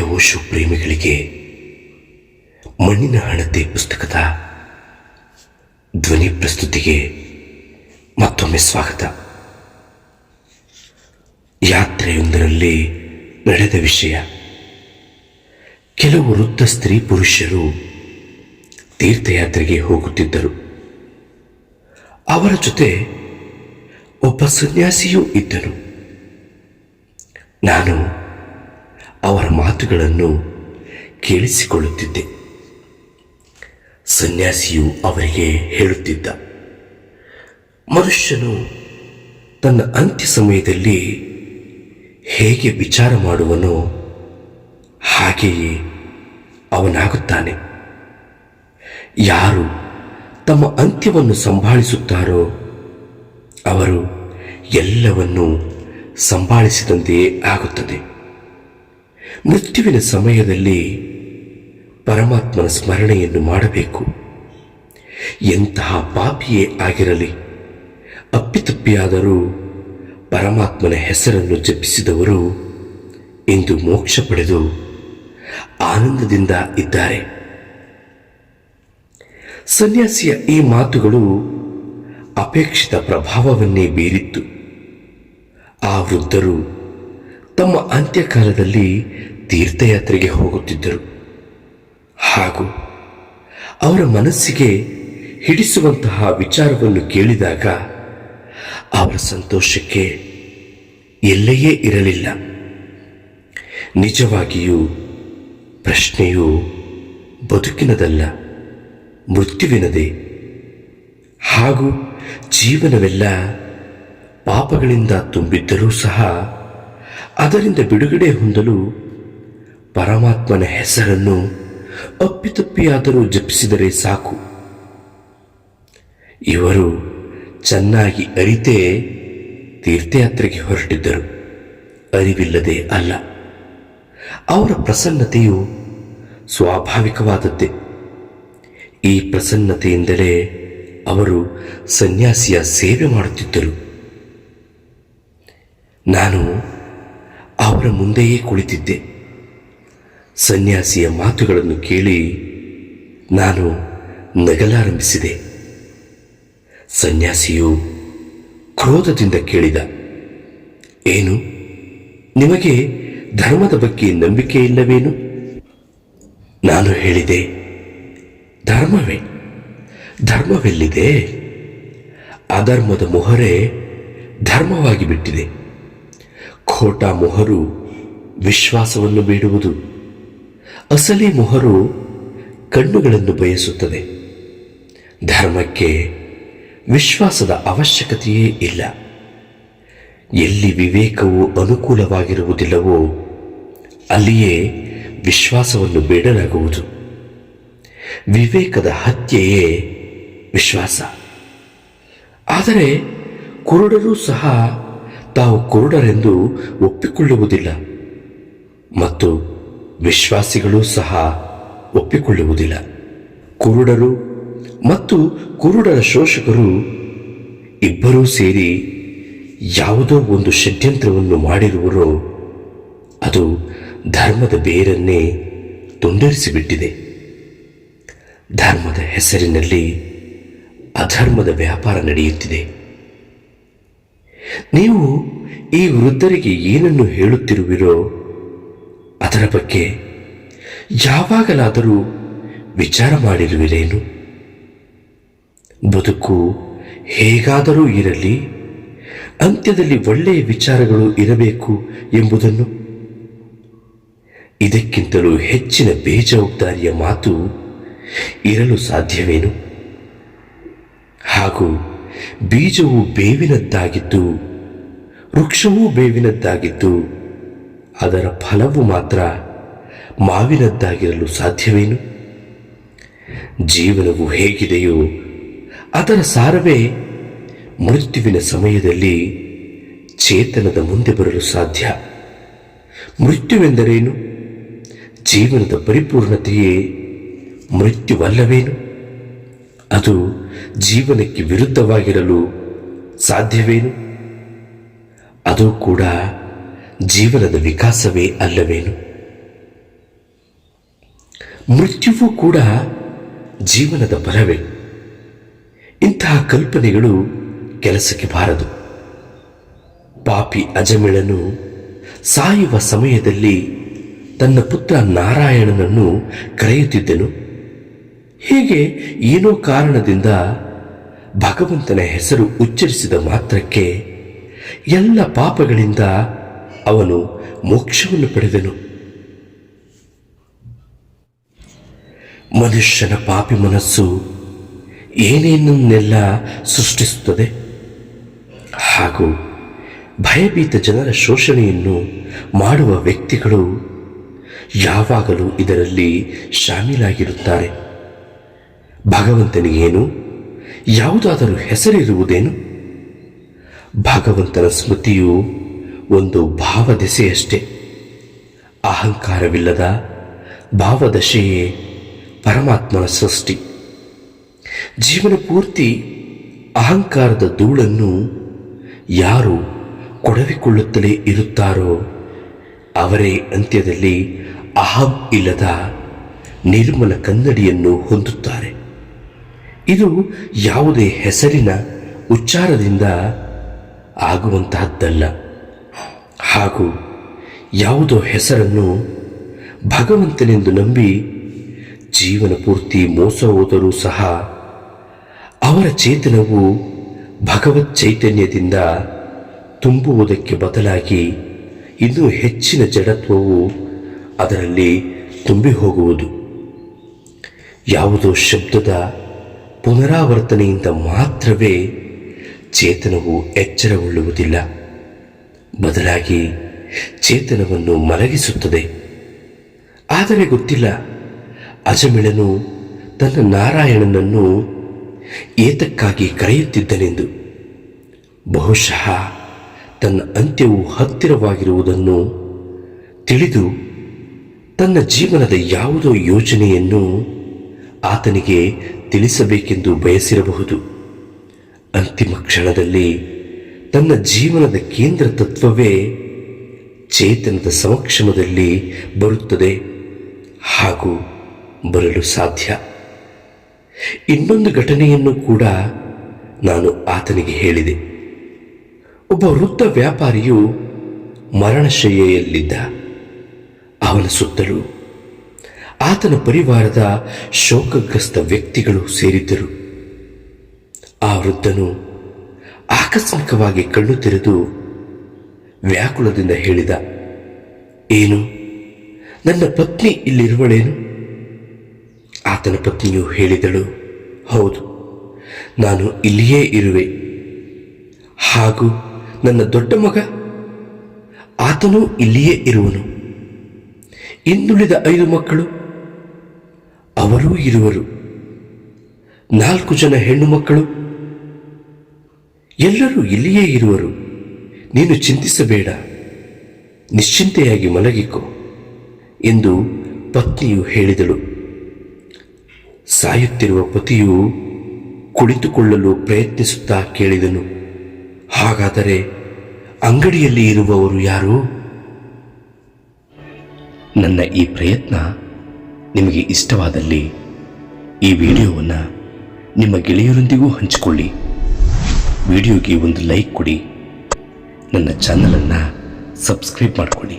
ಓಶು ಪ್ರೇಮಿಗಳಿಗೆ ಮಣ್ಣಿನ ಹಣತೆ ಪುಸ್ತಕದ ಧ್ವನಿ ಪ್ರಸ್ತುತಿಗೆ ಮತ್ತೊಮ್ಮೆ ಸ್ವಾಗತ. ಯಾತ್ರೆಯೊಂದರಲ್ಲಿ ನಡೆದ ವಿಷಯ. ಕೆಲವು ವೃದ್ಧ ಸ್ತ್ರೀ ಪುರುಷರು ತೀರ್ಥಯಾತ್ರೆಗೆ ಹೋಗುತ್ತಿದ್ದರು. ಅವರ ಜೊತೆ ಒಬ್ಬ ಸನ್ಯಾಸಿಯೂ ಇದ್ದರು ನಾನು ಅವರ ಮಾತುಗಳನ್ನು ಕೇಳಿಸಿಕೊಳ್ಳುತ್ತಿದ್ದೆ. ಸನ್ಯಾಸಿಯು ಅವರಿಗೆ ಹೇಳುತ್ತಿದ್ದ, ಮನುಷ್ಯನು ತನ್ನ ಅಂತ್ಯ ಸಮಯದಲ್ಲಿ ಹೇಗೆ ವಿಚಾರ ಮಾಡುವನೋ ಹಾಗೆಯೇ ಅವನಾಗುತ್ತಾನೆ. ಯಾರು ತಮ್ಮ ಅಂತ್ಯವನ್ನು ಸಂಭಾಳಿಸುತ್ತಾರೋ ಅವರು ಎಲ್ಲವನ್ನೂ ಸಂಭಾಳಿಸಿದಂತೆಯೇ ಆಗುತ್ತದೆ. ಮೃತ್ಯುವಿನ ಸಮಯದಲ್ಲಿ ಪರಮಾತ್ಮನ ಸ್ಮರಣೆಯನ್ನು ಮಾಡಬೇಕು. ಎಂತಹ ಪಾಪಿಯೇ ಆಗಿರಲಿ, ಅಪ್ಪಿತಪ್ಪಿಯಾದರೂ ಪರಮಾತ್ಮನ ಹೆಸರನ್ನು ಜಪಿಸಿದವರು ಇಂದು ಮೋಕ್ಷ ಪಡೆದು ಆನಂದದಿಂದ ಇದ್ದಾರೆ. ಸನ್ಯಾಸಿಯ ಈ ಮಾತುಗಳು ಅಪೇಕ್ಷಿತ ಪ್ರಭಾವವನ್ನೇ ಬೀರಿತ್ತು. ಆ ವೃದ್ಧರು ತಮ್ಮ ಅಂತ್ಯಕಾಲದಲ್ಲಿ ತೀರ್ಥಯಾತ್ರೆಗೆ ಹೋಗುತ್ತಿದ್ದರು. ಹಾಗೂ ಅವರ ಮನಸ್ಸಿಗೆ ಹಿಡಿಸುವಂತಹ ವಿಚಾರವನ್ನು ಕೇಳಿದಾಗ ಅವರ ಸಂತೋಷಕ್ಕೆ ಎಲ್ಲೆಯೇ ಇರಲಿಲ್ಲ. ನಿಜವಾಗಿಯೂ ಪ್ರಶ್ನೆಯು ಬದುಕಿನದಲ್ಲ, ಮೃತ್ಯುವಿನದೇ. ಹಾಗೂ ಜೀವನವೆಲ್ಲ ಪಾಪಗಳಿಂದ ತುಂಬಿದ್ದರೂ ಸಹ ಅದರಿಂದ ಬಿಡುಗಡೆ ಹೊಂದಲು ಪರಮಾತ್ಮನ ಹೆಸರನ್ನು ಅಪ್ಪಿತಪ್ಪಿಯಾದರೂ ಜಪಿಸಿದರೆ ಸಾಕು. ಇವರು ಚೆನ್ನಾಗಿ ಅರಿತೇ ತೀರ್ಥಯಾತ್ರೆಗೆ ಹೊರಟಿದ್ದರು. ಅರಿವಿಲ್ಲದೆ ಅಲ್ಲ. ಅವರ ಪ್ರಸನ್ನತೆಯು ಸ್ವಾಭಾವಿಕವಾದದ್ದೇ. ಈ ಪ್ರಸನ್ನತೆಯಿಂದಲೇ ಅವರು ಸನ್ಯಾಸಿಯ ಸೇವೆ ಮಾಡುತ್ತಿದ್ದರು. ನಾನು ಅವರ ಮುಂದೆಯೇ ಕುಳಿತಿದ್ದೆ. ಸನ್ಯಾಸಿಯ ಮಾತುಗಳನ್ನು ಕೇಳಿ ನಾನು ನಗಲಾರಂಭಿಸಿದೆ. ಸನ್ಯಾಸಿಯು ಕ್ರೋಧದಿಂದ ಕೇಳಿದ, ಏನು? ನಿಮಗೆ ಧರ್ಮದ ಬಗ್ಗೆ ನಂಬಿಕೆ ಇಲ್ಲವೇನು? ನಾನು ಹೇಳಿದೆ, ಧರ್ಮವೇ? ಧರ್ಮವೆಲ್ಲಿದೆ? ಅಧರ್ಮದ ಮೊಹರೆ ಧರ್ಮವಾಗಿ ಬಿಟ್ಟಿದೆ. ಖೋಟ ಮೊಹರು ವಿಶ್ವಾಸವನ್ನು ಬೇಡುವುದು. ಅಸಲಿ ಮೊಹರು ಕಣ್ಣುಗಳನ್ನು ಬಯಸುತ್ತದೆ. ಧರ್ಮಕ್ಕೆ ವಿಶ್ವಾಸದ ಅವಶ್ಯಕತೆಯೇ ಇಲ್ಲ. ಎಲ್ಲಿ ವಿವೇಕವು ಅನುಕೂಲವಾಗಿರುವುದಿಲ್ಲವೋ, ಅಲ್ಲಿಯೇ ವಿಶ್ವಾಸವನ್ನು ಬೇಡಲಾಗುವುದು. ವಿವೇಕದ ಹತ್ಯೆಯೇ ವಿಶ್ವಾಸ. ಆದರೆ ಕುರುಡರೂ ಸಹ ತಾವು ಕುರುಡರೆಂದು ಒಪ್ಪಿಕೊಳ್ಳುವುದಿಲ್ಲ. ಮತ್ತು ವಿಶ್ವಾಸಿಗಳು ಸಹ ಒಪ್ಪಿಕೊಳ್ಳುವುದಿಲ್ಲ. ಕುರುಡರು ಮತ್ತು ಕುರುಡರ ಶೋಷಕರು ಇಬ್ಬರೂ ಸೇರಿ ಯಾವುದೋ ಒಂದು ಷಡ್ಯಂತ್ರವನ್ನು ಮಾಡಿರುವರೋ. ಅದು ಧರ್ಮದ ಬೇರನ್ನೇ ತುಂಡರಿಸಿಬಿಟ್ಟಿದೆ. ಧರ್ಮದ ಹೆಸರಿನಲ್ಲಿ ಅಧರ್ಮದ ವ್ಯಾಪಾರ ನಡೆಯುತ್ತಿದೆ. ನೀವು ಈ ವೃದ್ಧರಿಗೆ ಏನನ್ನು ಹೇಳುತ್ತಿರುವಿರೋ ಅದರ ಬಗ್ಗೆ ಯಾವಾಗಲಾದರೂ ವಿಚಾರ ಮಾಡಿರುವಿರೇನು? ಬದುಕು ಹೇಗಾದರೂ ಇರಲಿ, ಅಂತ್ಯದಲ್ಲಿ ಒಳ್ಳೆಯ ವಿಚಾರಗಳು ಇರಬೇಕು ಎಂಬುದನ್ನು. ಇದಕ್ಕಿಂತಲೂ ಹೆಚ್ಚಿನ ಬೇಜವಾಬ್ದಾರಿಯ ಮಾತು ಇರಲು ಸಾಧ್ಯವೇನು? ಹಾಗೂ ಬೀಜವು ಬೇವಿನದ್ದಾಗಿದ್ದು ವೃಕ್ಷವೂ ಬೇವಿನದ್ದಾಗಿದ್ದು ಅದರ ಫಲವು ಮಾತ್ರ ಮಾವಿನದ್ದಾಗಿರಲು ಸಾಧ್ಯವೇನು? ಜೀವನವು ಹೇಗಿದೆಯೋ ಅದರ ಸಾರವೇ ಮೃತ್ಯುವಿನ ಸಮಯದಲ್ಲಿ ಚೇತನದ ಮುಂದೆ ಬರಲು ಸಾಧ್ಯ. ಮೃತ್ಯುವೆಂದರೇನು? ಜೀವನದ ಪರಿಪೂರ್ಣತೆಯೇ ಮೃತ್ಯುವಲ್ಲವೇನು? ಅದು ಜೀವನಕ್ಕೆ ವಿರುದ್ಧವಾಗಿರಲು ಸಾಧ್ಯವೇನು? ಅದು ಕೂಡ ಜೀವನದ ವಿಕಾಸವೇ ಅಲ್ಲವೇನು? ಮೃತ್ಯುವು ಕೂಡ ಜೀವನದ ಬಲವೇ? ಇಂತಹ ಕಲ್ಪನೆಗಳು ಕೆಲಸಕ್ಕೆ ಬಾರದು. ಪಾಪಿ ಅಜಮಿಳನು ಸಾಯುವ ಸಮಯದಲ್ಲಿ ತನ್ನ ಪುತ್ರ ನಾರಾಯಣನನ್ನು ಕರೆಯುತ್ತಿದ್ದನು. ಹೀಗೆ ಏನೋ ಕಾರಣದಿಂದ ಭಗವಂತನ ಹೆಸರು ಉಚ್ಚರಿಸಿದ ಮಾತ್ರಕ್ಕೆ ಎಲ್ಲ ಪಾಪಗಳಿಂದ ಅವನು ಮೋಕ್ಷವನ್ನು ಪಡೆದನು. ಮನುಷ್ಯನ ಪಾಪಿ ಮನಸ್ಸು ಏನೇನನ್ನೆಲ್ಲ ಸೃಷ್ಟಿಸುತ್ತದೆ? ಹಾಗೂ ಭಯಭೀತ ಜನರ ಶೋಷಣೆಯನ್ನು ಮಾಡುವ ವ್ಯಕ್ತಿಗಳು ಯಾವಾಗಲೂ ಇದರಲ್ಲಿ ಶಾಮೀಲಾಗಿರುತ್ತಾರೆ. ಭಗವಂತನಿಗೇನು? ಯಾವುದಾದರೂ ಹೆಸರಿರುವುದೇನು? ಭಗವಂತನ ಸ್ಮೃತಿಯು ಒಂದು ಭಾವದೆಸೆಯಷ್ಟೇ ಅಹಂಕಾರವಿಲ್ಲದ ಭಾವದಶೆಯೇ ಪರಮಾತ್ಮನ ಸೃಷ್ಟಿ. ಜೀವನ ಪೂರ್ತಿ ಅಹಂಕಾರದ ಧೂಳನ್ನು ಯಾರು ಕೊಡವಿಕೊಳ್ಳುತ್ತಲೇ ಇರುತ್ತಾರೋ ಅವರೇ ಅಂತ್ಯದಲ್ಲಿ ಅಹಂ ಇಲ್ಲದ ನಿರ್ಮಲ ಕನ್ನಡಿಯನ್ನು ಹೊಂದುತ್ತಾರೆ. ಇದು ಯಾವುದೇ ಹೆಸರಿನ ಉಚ್ಚಾರದಿಂದ ಆಗುವಂತಹದ್ದಲ್ಲ. ಹಾಗೂ ಯಾವುದೋ ಹೆಸರನ್ನು ಭಗವಂತನೆಂದು ನಂಬಿ ಜೀವನ ಪೂರ್ತಿ ಮೋಸ ಹೋದರೂ ಸಹ ಅವರ ಚೇತನವು ಭಗವತ್ ಚೈತನ್ಯದಿಂದ ತುಂಬುವುದಕ್ಕೆ ಬದಲಾಗಿ ಇನ್ನೂ ಹೆಚ್ಚಿನ ಜಡತ್ವವು ಅದರಲ್ಲಿ ತುಂಬಿ ಹೋಗುವುದು. ಯಾವುದೋ ಶಬ್ದದ ಪುನರಾವರ್ತನೆಯಿಂದ ಮಾತ್ರವೇ ಚೇತನವು ಎಚ್ಚರಗೊಳ್ಳುವುದಿಲ್ಲ. ಬದಲಾಗಿ ಚೇತನವನ್ನು ಮಲಗಿಸುತ್ತದೆ. ಆದರೆ ಗೊತ್ತಿಲ್ಲ, ಅಜಮಿಳನು ತನ್ನ ನಾರಾಯಣನನ್ನು ಏತಕ್ಕಾಗಿ ಕರೆಯುತ್ತಿದ್ದನೆಂದು. ಬಹುಶಃ ತನ್ನ ಅಂತ್ಯವು ಹತ್ತಿರವಾಗಿರುವುದನ್ನು ತಿಳಿದು ತನ್ನ ಜೀವನದ ಯಾವುದೋ ಯೋಜನೆಯನ್ನು ಆತನಿಗೆ ತಿಳಿಸಬೇಕೆಂದು ಬಯಸಿರಬಹುದು. ಅಂತಿಮ ಕ್ಷಣದಲ್ಲಿ ತನ್ನ ಜೀವನದ ಕೇಂದ್ರ ತತ್ವವೇ ಚೇತನದ ಸಮಕ್ಷಮದಲ್ಲಿ ಬರುತ್ತದೆ ಹಾಗೂ ಬರಲು ಸಾಧ್ಯ. ಇನ್ನೊಂದು ಘಟನೆಯನ್ನು ಕೂಡ ನಾನು ಆತನಿಗೆ ಹೇಳಿದೆ. ಒಬ್ಬ ವೃದ್ಧ ವ್ಯಾಪಾರಿಯು ಮರಣಶಯ್ಯೆಯಲ್ಲಿದ್ದ. ಅವನ ಸುತ್ತಲೂ ಆತನ ಪರಿವಾರದ ಶೋಕಗ್ರಸ್ತ ವ್ಯಕ್ತಿಗಳು ಸೇರಿದ್ದರು. ಆ ವೃದ್ಧನು ಆಕಸ್ಮಿಕವಾಗಿ ಕಣ್ಣು ತೆರೆದು ವ್ಯಾಕುಲದಿಂದ ಹೇಳಿದ, ಏನು? ನನ್ನ ಪತ್ನಿ ಇಲ್ಲಿರುವಳೇನು? ಆತನ ಪತ್ನಿಯು ಹೇಳಿದಳು, ಹೌದು, ನಾನು ಇಲ್ಲಿಯೇ ಇರುವೆ. ಹಾಗೂ ನನ್ನ ದೊಡ್ಡ ಮಗ ಆತನೂ ಇಲ್ಲಿಯೇ ಇರುವನು. ಇನ್ನುಳಿದ ಐದು ಮಕ್ಕಳು ಅವರೂ ಇರುವರು. ನಾಲ್ಕು ಜನ ಹೆಣ್ಣು ಮಕ್ಕಳು ಎಲ್ಲರೂ ಇಲ್ಲಿಯೇ ಇರುವರು. ನೀನು ಚಿಂತಿಸಬೇಡ. ನಿಶ್ಚಿಂತೆಯಾಗಿ ಮಲಗಿಕೊ ಎಂದು ಪತ್ನಿಯು ಹೇಳಿದಳು. ಸಾಯುತ್ತಿರುವ ಪತಿಯು ಕುಳಿತುಕೊಳ್ಳಲು ಪ್ರಯತ್ನಿಸುತ್ತಾ ಕೇಳಿದನು. ಹಾಗಾದರೆ ಅಂಗಡಿಯಲ್ಲಿ ಇರುವವರು ಯಾರು? ನನ್ನ ಈ ಪ್ರಯತ್ನ ನಿಮಗೆ ಇಷ್ಟವಾದಲ್ಲಿ ಈ ವಿಡಿಯೋವನ್ನು ನಿಮ್ಮ ಗೆಳೆಯರೊಂದಿಗೂ ಹಂಚಿಕೊಳ್ಳಿ. ವಿಡಿಯೋಗೆ ಒಂದು ಲೈಕ್ ಕೊಡಿ. ನನ್ನ ಚಾನಲನ್ನು ಸಬ್ಸ್ಕ್ರೈಬ್ ಮಾಡಿಕೊಳ್ಳಿ.